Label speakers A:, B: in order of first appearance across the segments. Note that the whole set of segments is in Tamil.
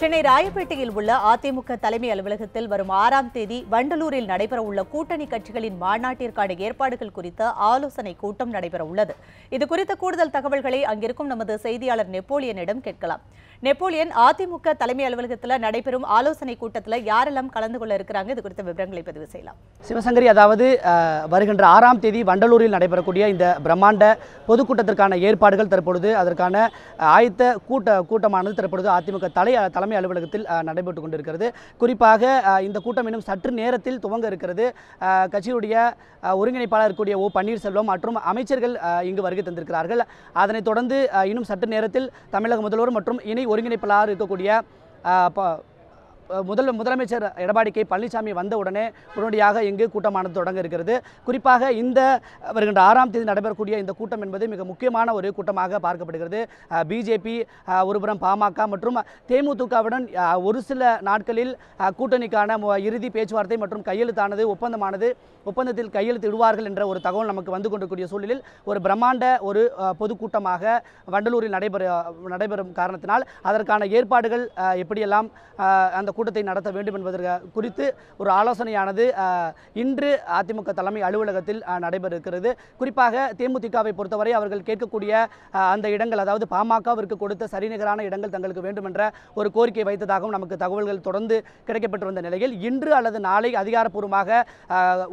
A: சென்னை ராயப்பேட்டையில் உள்ள அதிமுக தலைமை அலுவலகத்தில் வரும் ஆறாம் தேதி வண்டலூரில் நடைபெறவுள்ள கூட்டணி கட்சிகளின் மாநாட்டிற்கான ஏற்பாடுகள் குறித்த ஆலோசனை கூட்டம் நடைபெற உள்ளது. இது குறித்த கூடுதல் தகவல்களை அங்கிருக்கும் நமது செய்தியாளர் நெப்போலியனிடம் கேட்கலாம். நெப்போலியன் அதிமுக தலைமை அலுவலகத்தில் நடைபெறும் ஆலோசனை கூட்டத்தில் யாரெல்லாம் கலந்து கொள்ள இருக்கிறாங்க? இது குறித்த விவரங்களை பதிவு செய்யலாம்.
B: சிவசங்கரி அதாவது வருகின்ற ஆறாம் தேதி வண்டலூரில் நடைபெறக்கூடிய இந்த பிரம்மாண்ட பொதுக்கூட்டத்திற்கான ஏற்பாடுகள் தற்பொழுது அதற்கான ஆயத்த கூட்ட கூட்டமானது தற்பொழுது அதிமுக தலை தலைமை அலுவலகத்தில் நடைபெற்று கொண்டிருக்கிறது. குறிப்பாக இந்த கூட்டம் இன்னும் சற்று நேரத்தில் துவங்க இருக்கிறது. அஹ், கட்சியுடைய ஒருங்கிணைப்பாளர் இருக்கக்கூடிய ஓ. பன்னீர்செல்வம் மற்றும் அமைச்சர்கள் இங்கு வருகை தந்திருக்கிறார்கள். அதனைத் தொடர்ந்து இன்னும் சற்று நேரத்தில் தமிழக முதல்வர் மற்றும் இணை ஒருங்கிணைப்பாளர் இருக்கக்கூடிய முதல் முதலமைச்சர் எடப்பாடி கே பழனிசாமி வந்த உடனே உடனடியாக இங்கு கூட்டமானது தொடங்க இருக்கிறது. குறிப்பாக இந்த வருகின்ற ஆறாம் தேதி நடைபெறக்கூடிய இந்த கூட்டம் என்பது மிக முக்கியமான ஒரு கூட்டமாக பார்க்கப்படுகிறது. பிஜேபி ஒருபுறம் பாமக மற்றும் தேமுதிகவுடன் ஒரு சில நாட்களில் கூட்டணிக்கான இறுதி பேச்சுவார்த்தை மற்றும் கையெழுத்தானது ஒப்பந்தமானது ஒப்பந்தத்தில் கையெழுத்திடுவார்கள் என்ற ஒரு தகவல் நமக்கு வந்து கொண்டிருக்கூடிய சூழலில் ஒரு பிரம்மாண்ட ஒரு பொதுக்கூட்டமாக வண்டலூரில் நடைபெற நடைபெறும் காரணத்தினால் அதற்கான ஏற்பாடுகள் எப்படியெல்லாம் அந்த கூட்டத்தை நடத்த வேண்டும் என்பதற்கு குறித்து ஒரு ஆலோசனையானது இன்று அதிமுக தலைமை அலுவலகத்தில் நடைபெற இருக்கிறது குறிப்பாக தேமுதிகவை பொறுத்தவரை அவர்கள் கேட்கக்கூடிய அந்த இடங்கள் அதாவது பாமகவிற்கு கொடுத்த சரிநிகரான இடங்கள் தங்களுக்கு வேண்டும் என்ற ஒரு கோரிக்கை வைத்ததாகவும் நமக்கு தகவல்கள் தொடர்ந்து கிடைக்கப்பெற்று வந்த நிலையில் இன்று அல்லது நாளை அதிகாரப்பூர்வமாக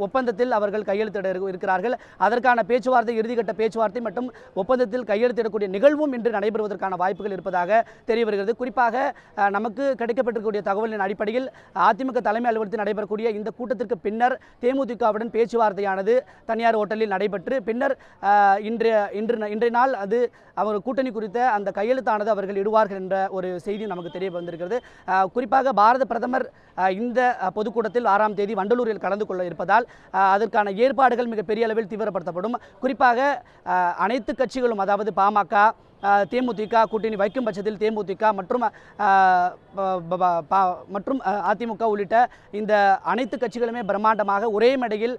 B: ஒப்பந்தத்தில் அவர்கள் கையெழுத்திட இருக்கிறார்கள். அதற்கான பேச்சுவார்த்தை இறுதிக்கட்ட பேச்சுவார்த்தை மற்றும் ஒப்பந்தத்தில் கையெழுத்திடக்கூடிய நிகழ்வும் இன்று நடைபெறுவதற்கான வாய்ப்புகள் இருப்பதாக தெரிய வருகிறது குறிப்பாக நமக்கு கிடைக்கப்பட்டிருக்கக்கூடிய தகவலின் அடிப்படையில் அதிமுக தலைமை அலுவலகத்தில் நடைபெறக்கூடிய இந்த கூட்டத்திற்கு பின்னர் தேமுதிகவுடன் பேச்சுவார்த்தையானது தனியார் ஹோட்டலில் நடைபெற்று பின்னர் இன்றைய இன்று இன்றைய நாள் அது அவர் கூட்டணி குறித்த அந்த கையெழுத்தானது அவர்கள் இடுவார்கள் என்ற ஒரு செய்தி நமக்கு தெரிய வந்திருக்கிறது. குறிப்பாக பாரத பிரதமர் இந்த பொதுக்கூட்டத்தில் ஆறாம் தேதி வண்டலூரில் கலந்து கொள்ள இருப்பதால் அதற்கான ஏற்பாடுகள் மிக பெரிய அளவில் தீவிரப்படுத்தப்படும். குறிப்பாக அனைத்து கட்சிகளும் அதாவது பாமக தேமுதிக கூட்டணி வைக்கும் பட்சத்தில் தேமுதிக மற்றும் மற்றும் அதிமுக உள்ளிட்ட இந்த அனைத்து கட்சிகளுமே பிரம்மாண்டமாக ஒரே மேடையில்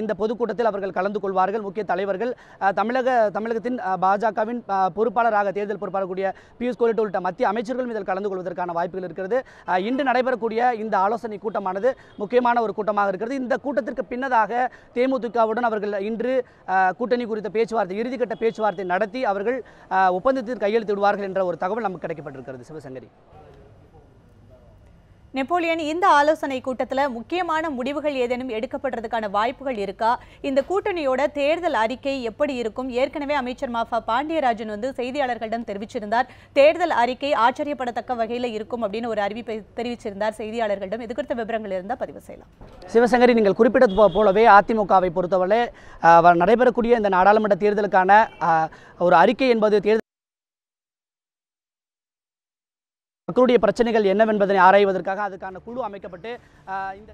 B: இந்த பொதுக்கூட்டத்தில் அவர்கள் கலந்து கொள்வார்கள். முக்கிய தலைவர்கள் தமிழக தமிழகத்தின் பாஜகவின் பொறுப்பாளராக தேர்தல் பொறுப்பாளக்கூடிய பியூஷ் கோயல் உள்ளிட்ட மத்திய அமைச்சர்களும் இதில் கலந்து கொள்வதற்கான வாய்ப்புகள் இருக்கிறது. இன்று நடைபெறக்கூடிய இந்த ஆலோசனை கூட்டமானது முக்கியமான ஒரு கூட்டமாக இருக்கிறது. இந்த கூட்டத்திற்கு பின்னதாக தேமுதிகவுடன் அவர்கள் இன்று கூட்டணி குறித்த பேச்சுவார்த்தை இறுதிக்கட்ட பேச்சுவார்த்தை நடத்தி அவர்கள் ஒப்பந்தத்தில் கையெழுத்து விடுவார்கள் என்ற ஒரு தகவல் நமக்கு கிடைக்கப்பட்டிருக்கிறது சிவசங்கரி.
A: நெப்போலியன் இந்த ஆலோசனை கூட்டத்தில் முக்கியமான முடிவுகள் ஏதேனும் எடுக்கப்படுறதுக்கான வாய்ப்புகள் இருக்கா? இந்த கூட்டணியோட தேர்தல் அறிக்கை எப்படி இருக்கும்? ஏற்கனவே அமைச்சர் மாஃபா பாண்டியராஜன் வந்து செய்தியாளர்களிடம் தெரிவிச்சிருந்தார். தேர்தல் அறிக்கை ஆச்சரியப்படத்தக்க வகையில் இருக்கும் அப்படின்னு ஒரு அறிவிப்பை தெரிவிச்சிருந்தார் செய்தியாளர்களிடம். இது குறித்த விவரங்கள் இருந்தால் பதிவு செய்யலாம்.
B: சிவசங்கரி நீங்கள் குறிப்பிட்டது போலவே அதிமுகவை பொறுத்தவரை நடைபெறக்கூடிய இந்த நாடாளுமன்ற தேர்தலுக்கான ஒரு அறிக்கை என்பது தேர்தல் மக்களுடைய பிரச்சனைகள் என்னவென்பதனை ஆராய்வதற்காக அதுக்கான குழு அமைக்கப்பட்டு இந்த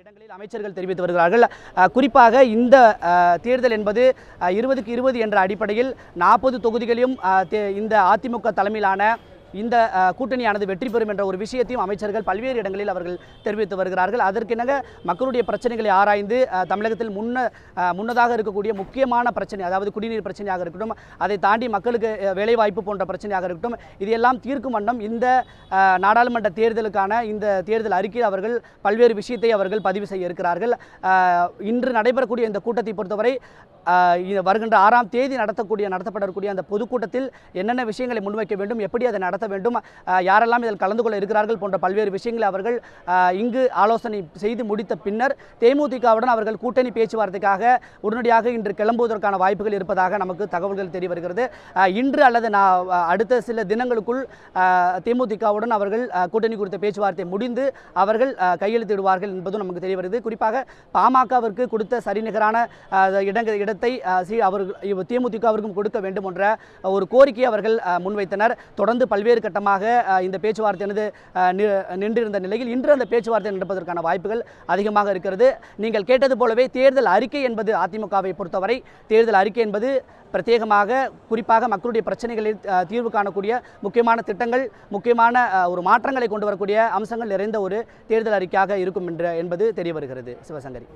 B: இடங்களில் அமைச்சர்கள் தெரிவித்து வருகிறார்கள். குறிப்பாக இந்த தேர்தல் என்பது இருபதுக்கு இருபது என்ற அடிப்படையில் நாற்பது தொகுதிகளையும் இந்த அதிமுக தலைமையிலான இந்த கூட்டணியானது வெற்றி பெறும் என்ற ஒரு விஷயத்தையும் அமைச்சர்கள் பல்வேறு இடங்களில் அவர்கள் தெரிவித்து வருகிறார்கள். அதற்கெனக மக்களுடைய பிரச்சனைகளை ஆராய்ந்து தமிழகத்தில் முன்ன முன்னதாக இருக்கக்கூடிய முக்கியமான பிரச்சனை அதாவது குடிநீர் பிரச்சனையாக இருக்கட்டும் அதை தாண்டி மக்களுக்கு வேலைவாய்ப்பு போன்ற பிரச்சனையாக இருக்கட்டும் இதையெல்லாம் தீர்க்கும் வண்ணம் இந்த நாடாளுமன்ற தேர்தலுக்கான இந்த தேர்தல் அறிக்கையில் அவர்கள் பல்வேறு விஷயத்தை அவர்கள் பதிவு செய்ய இருக்கிறார்கள். இன்று நடைபெறக்கூடிய இந்த கூட்டத்தை பொறுத்தவரை இது வருகின்ற ஆறாம் தேதி நடத்தக்கூடிய நடத்தப்படக்கூடிய அந்த பொதுக்கூட்டத்தில் என்னென்ன விஷயங்களை முன்வைக்க வேண்டும் எப்படி அதை நடத்த வேண்டும். யாரெல்லாம் இதில் கலந்து கொள்ள இருக்கிறார்கள் போன்ற பல்வேறு விஷயங்களை அவர்கள் இங்கு ஆலோசனை செய்து முடித்த பின்னர் தேமுதிகவுடன் அவர்கள் கூட்டணி பேச்சுவார்த்தைக்காக உடனடியாக இன்று கிளம்புவதற்கான வாய்ப்புகள் இருப்பதாக நமக்கு தகவல்கள் தெரிய வருகிறது. இன்று அல்லது நான் அடுத்த சில தினங்களுக்குள் தேமுதிகவுடன் அவர்கள் கூட்டணி குறித்த பேச்சுவார்த்தை முடிந்து அவர்கள் கையெழுத்திடுவார்கள் என்பதும் நமக்கு தெரிய வருகிறது. குறிப்பாக பாமகவிற்கு கொடுத்த சரிநிகரான இடங்கள் இடத்தை அவர்கள் தேமுதிகவிற்கும் கொடுக்க வேண்டும் என்ற ஒரு கோரிக்கையை அவர்கள் முன்வைத்தனர். தொடர்ந்து பல்வேறு கட்டமாக இந்த பேச்சுவார்த்தையானது நின்றிருந்த நிலையில் இன்று அந்த பேச்சுவார்த்தை நடப்பதற்கான வாய்ப்புகள் அதிகமாக இருக்கிறது. நீங்கள் கேட்டது போலவே தேர்தல் அறிக்கை என்பது அதிமுகவை பொறுத்தவரை தேர்தல் அறிக்கை என்பது பிரத்யேகமாக குறிப்பாக மக்களுடைய பிரச்சனைகளில் தீர்வு காணக்கூடிய முக்கியமான திட்டங்கள் முக்கியமான ஒரு மாற்றங்களை கொண்டு வரக்கூடிய அம்சங்கள் நிறைந்த ஒரு தேர்தல் அறிக்கையாக இருக்கும் என்ற என்பது தெரிய வருகிறது. சிவசங்கரி.